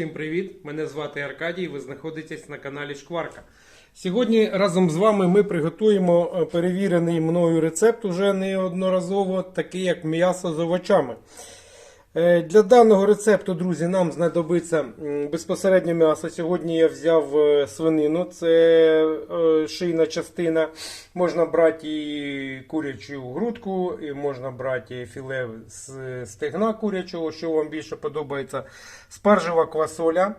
Всім привіт! Мене звати Аркадій. Ви знаходитесь на каналі Шкварка. Сьогодні разом з вами ми приготуємо е, перевірений мною рецепт уже неодноразово, такий як м'ясо з овочами. Е, Для даного рецепту, друзі, нам знадобиться безпосередньо м'ясо. Сьогодні я взяв е, свинину, це е, шийна частина. Можна брати і курячу грудку, і можна брати філе з стегна курячого, що вам більше подобається. Спаржева квасоля,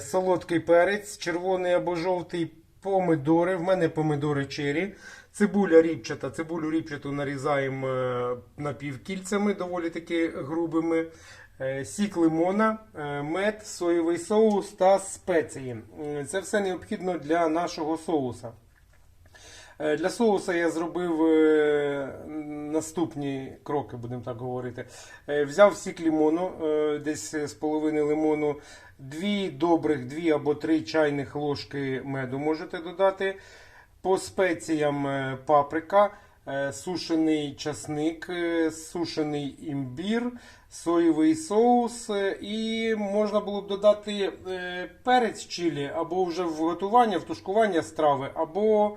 солодкий перець, червоний або жовтий, помидори. В мене помидори чері. Цибуля ріпчата. Цибулю ріпчату нарізаємо е, напівкільцями, доволі таки грубими. Е, Сік лимона, е, мед, соєвий соус та спеції. Це все необхідно для нашого соуса. Е, Для соуса я зробив е, наступні кроки, будемо так говорити. Е, Взяв сік лимону, десь з половини лимону, дві добрих, дві або три чайних ложки меду можете додати. По спеціям паприка, сушений часник, сушений імбір, соєвий соус. І можна було б додати перець чилі або вже в готування, в тушкування страви, або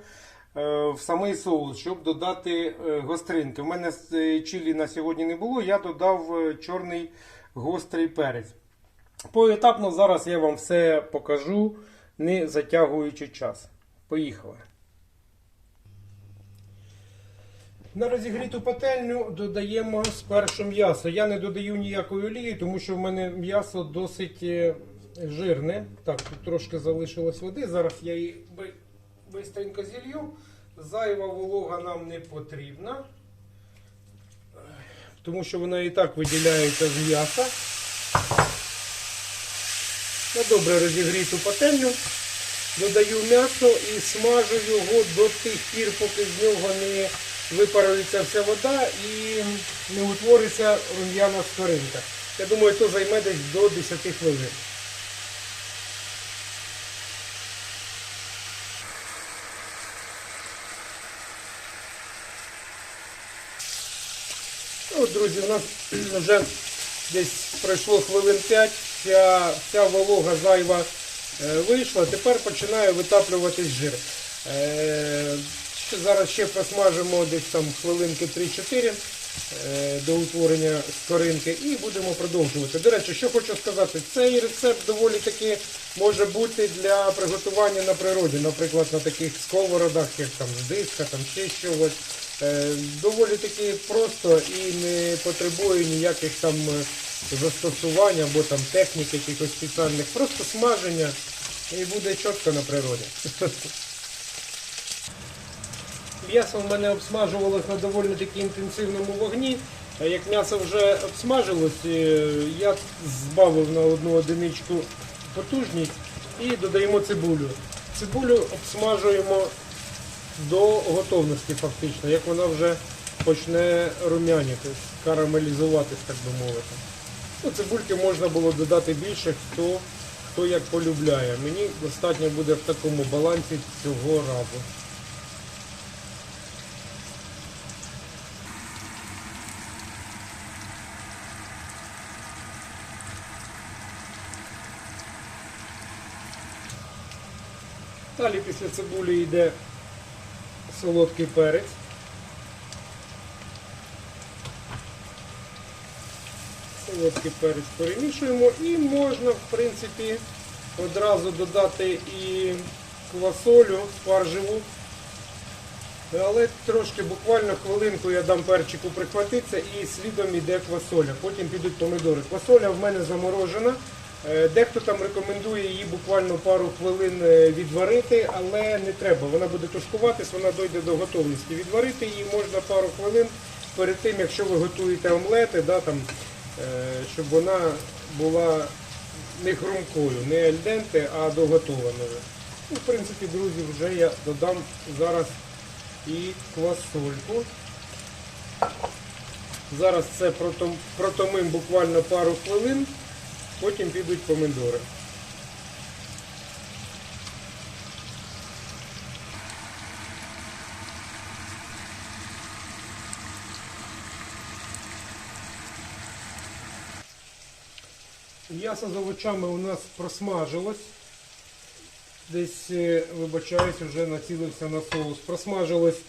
в самий соус, щоб додати е, гостринки. У мене е, чилі на сьогодні не було, я додав е, чорний гострий перець. Поетапно зараз я вам все покажу, не затягуючи час. Поїхали. На розігріту пательню додаємо спершу м'ясо. Я не додаю ніякої олії, тому що в мене м'ясо досить е, жирне. Так, тут трошки залишилось води. Зараз я її бистренько зілью. Зайва волога нам не потрібна, тому що вона і так виділяється з м'яса. На добре розігріту пательню додаю м'ясо і смажу його до тих пір, поки з нього не випарується вся вода і не утвориться рум'яна скоринка. Я думаю, це займе десь до 10 хвилин. От, друзі, у нас вже десь пройшло хвилин 5, вся, вся волога зайва е, вийшла. Тепер починає витаплюватись жир. Е, зараз ще просмажимо десь там хвилинки 3-4 е, до утворення скоринки і будемо продовжувати. До речі, що хочу сказати, цей рецепт доволі таки може бути для приготування на природі, наприклад, на таких сковородах, як там з диска, там ще щось. Е, Доволі таки просто і не потребує ніяких там е, застосувань або там технік якихось спеціальних. Просто смаження і буде чітко на природі. М'ясо в мене обсмажувалось на доволі таки інтенсивному вогні. Як м'ясо вже обсмажилось, е, я збавив на одну одиничку потужність і додаємо цибулю. Цибулю обсмажуємо до готовності фактично, як вона вже почне рум'яніти, карамелізуватись, так би мовити. Ну, цибульки можна було додати більше, хто, хто як полюбляє. Мені достатньо буде в такому балансі цього разу. Далі після цибулі йде солодкий перець. Солодкий перець перемішуємо і можна, в принципі, одразу додати і квасолю спаржеву. Але трошки, буквально хвилинку я дам перчику прихватитися і слідом йде квасоля. Потім підуть помидори. Квасоля в мене заморожена. Е, Дехто там рекомендує її буквально пару хвилин е, відварити, але не треба. Вона буде тушкуватись, вона дойде до готовності. Відварити її можна пару хвилин перед тим, якщо ви готуєте омлети, да, там, е, щоб вона була не хрумкою, не альденте, а доготованою. Ну, в принципі, друзі, вже я додам зараз і квасольку. Зараз це протомим буквально пару хвилин, потім підуть помидори. М'ясо з овочами у нас просмажилось. Десь, е, вибачаюсь, вже націлився на соус. Просмажилось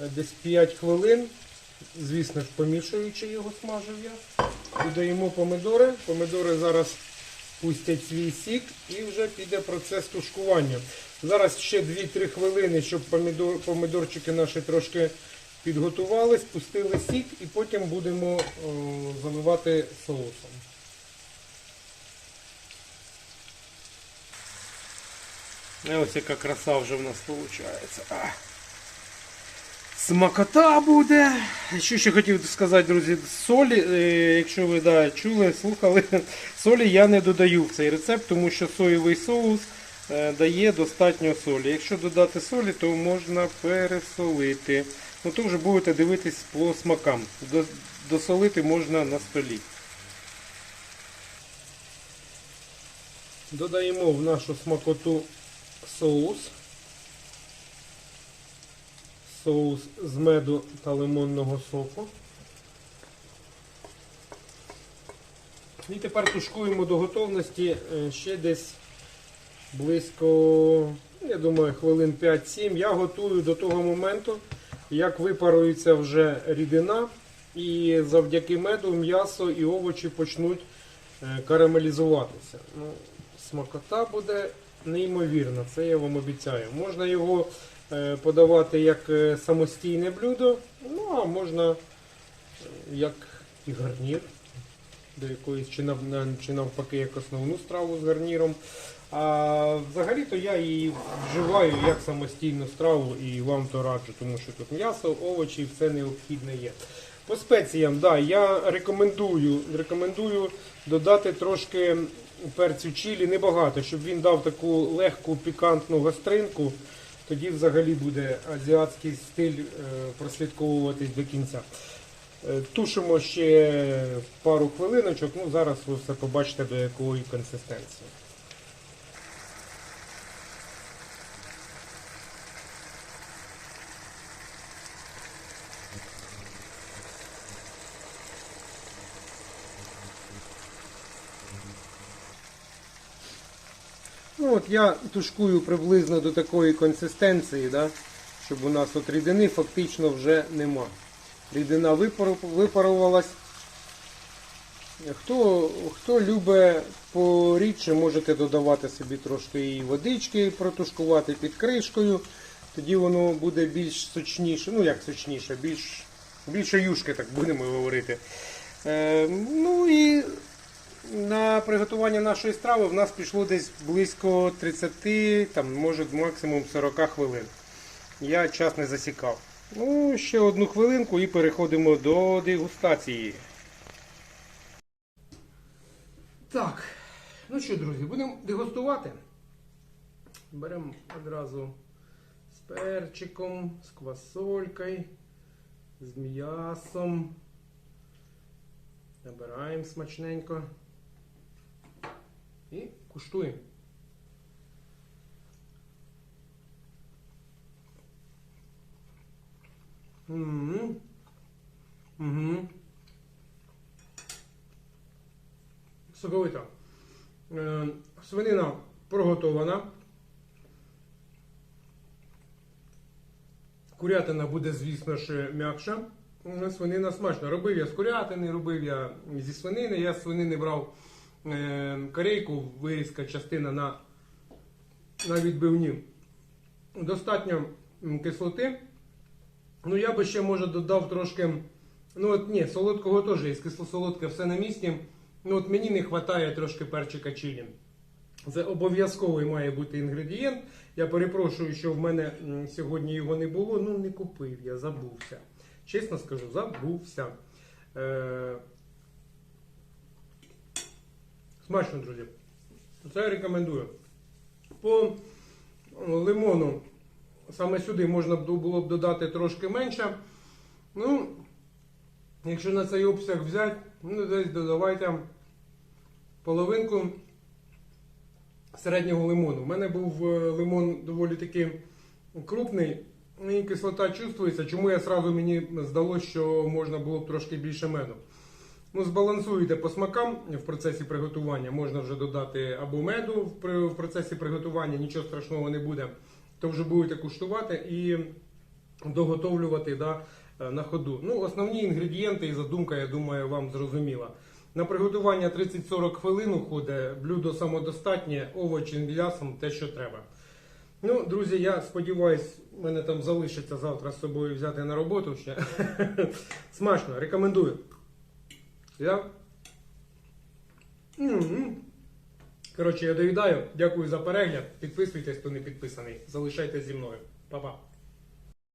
е, десь 5 хвилин. Звісно ж, помішуючи його смажив я. Додаємо помидори. Помидори зараз пустять свій сік і вже піде процес тушкування. Зараз ще 2-3 хвилини, щоб помідор, помидорчики наші трошки підготувались, пустили сік і потім будемо о, заливати соусом. І ось яка краса вже в нас виходить. Смакота буде. Що ще хотів сказати, друзі, солі, е, якщо ви да, чули, слухали, солі я не додаю в цей рецепт, тому що соєвий соус е, дає достатньо солі. Якщо додати солі, то можна пересолити. Ну то вже будете дивитись по смакам. Досолити можна на столі. Додаємо в нашу смакоту соус. Соус з меду та лимонного соку. І тепер тушкуємо до готовності е, ще десь близько, я думаю, хвилин 5-7. Я готую до того моменту, як випарується вже рідина, і завдяки меду м'ясо і овочі почнуть е, карамелізуватися. Ну, смакота буде неймовірна, це я вам обіцяю. Можна його подавати як е, самостійне блюдо, ну а можна е, як і гарнір до якоїсь чи, нав, чи навпаки як основну страву з гарніром. А взагалі-то я її вживаю як самостійну страву і вам то раджу, тому що тут м'ясо, овочі, все необхідне є. По спеціям, да, я рекомендую, рекомендую додати трошки перцю чилі, небагато, щоб він дав таку легку пікантну гостринку. Тоді взагалі буде азіатський стиль е, прослідковуватись до кінця. Е, Тушимо ще пару хвилиночок, ну зараз ви все побачите до якої консистенції. Я тушкую приблизно до такої консистенції, да, щоб у нас от рідини фактично вже нема. Рідина випарувалась. Хто, хто любить порідше, можете додавати собі трошки і водички, протушкувати під кришкою. Тоді воно буде більш сочніше, ну як сочніше, більш, більше юшки, так будемо говорити. Е, ну і на приготування нашої страви в нас пішло десь близько 30, там, може максимум 40 хвилин. Я час не засікав. Ну, ще одну хвилинку і переходимо до дегустації. Так, ну що, друзі, будемо дегустувати. Беремо одразу з перчиком, з квасолькою, з м'ясом. Набираємо смачненько. І куштуємо. Угу. Угу. Соковита. Е, Свинина проготована. Курятина буде, звісно ж, м'якша. Свинина смачна. Робив я з курятини, робив я зі свинини. Я з свинини брав корейку, вирізка частина на, на відбивні. Достатньо кислоти. Ну, я би ще, може, додав трошки. Ну, от ні, солодкого теж є, кисло-солодке все на місці. Ну, от мені не вистачає трошки перчика чилі. Це обов'язковий має бути інгредієнт. Я перепрошую, що в мене сьогодні його не було. Ну, не купив, я забувся. Чесно скажу, забувся. Е... Смачно, друзі. Це рекомендую. По лимону саме сюди можна було б додати трошки менше. Ну, якщо на цей обсяг взяти, ну десь додавайте половинку середнього лимону. У мене був е, лимон доволі таки крупний, і кислота чувствується, чому я сразу мені здалося, що можна було б трошки більше меду. Ну, збалансуєте по смакам в процесі приготування. Можна вже додати або меду в процесі приготування, нічого страшного не буде. То вже будете куштувати і доготовлювати да, е, на ходу. Ну, основні інгредієнти і задумка, я думаю, вам зрозуміла. На приготування 30-40 хвилин уходить, блюдо самодостатнє, овочі м'ясом, те, що треба. Ну, друзі, я сподіваюсь, мене там залишиться завтра з собою взяти на роботу ще. Смачно, рекомендую. Я... Коротше, я доїдаю. Дякую за перегляд. Підписуйтесь, хто не підписаний. Залишайтесь зі мною. Па-па.